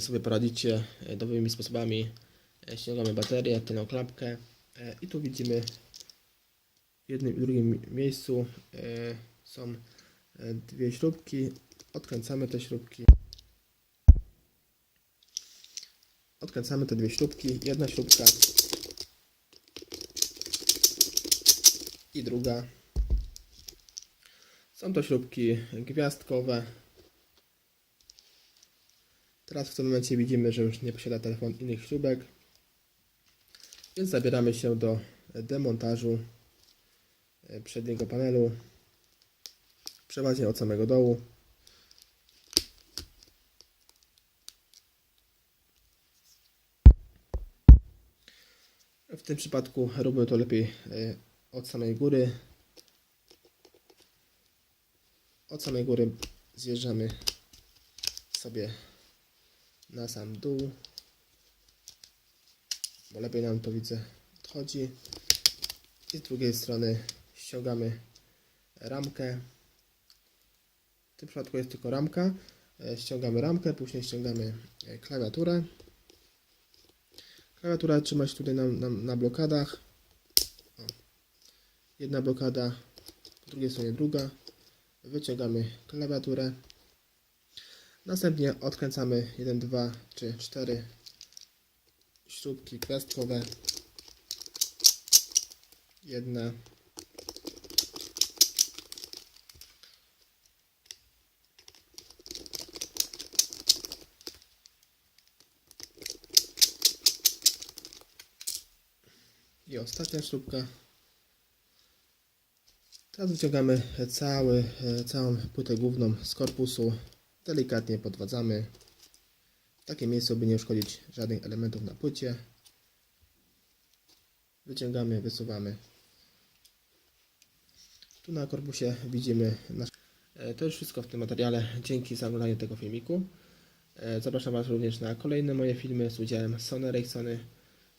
sobie poradzicie e, nowymi sposobami. E, Ściągamy baterię, tylną klapkę e, i tu widzimy w jednym i drugim mi- miejscu e, są e, dwie śrubki. Odkręcamy te śrubki. Odkręcamy te dwie śrubki. Jedna śrubka i druga. Są to śrubki gwiazdkowe. Teraz w tym momencie widzimy, że już nie posiada telefon innych śrubek. Więc zabieramy się do demontażu e, przedniego panelu. Przeważnie od samego dołu. W tym przypadku robimy to lepiej e, od samej góry. Od samej góry zjeżdżamy sobie na sam dół, bo lepiej nam to widzę odchodzi. I z drugiej strony ściągamy ramkę. W tym przypadku jest tylko ramka. E, Ściągamy ramkę, później ściągamy e, klawiaturę. Klawiatura trzyma się tutaj na, na, na blokadach. O. Jedna blokada, po drugiej stronie druga. Wyciągamy klawiaturę. Następnie odkręcamy 1, 2 czy 4 śrubki gwiazdkowe. Jedna. I ostatnia śrubka. Teraz wyciągamy cały, całą płytę główną z korpusu. Delikatnie podwadzamy. W takie miejsce, by nie uszkodzić żadnych elementów na płycie. Wyciągamy, wysuwamy. Tu na korpusie widzimy nasz... E, To już wszystko w tym materiale. Dzięki za oglądanie tego filmiku. E, Zapraszam Was również na kolejne moje filmy z udziałem Sony Ericssony,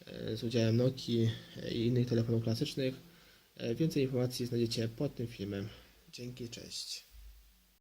e, z udziałem Nokii i innych telefonów klasycznych. Więcej informacji znajdziecie pod tym filmem. Dzięki, cześć.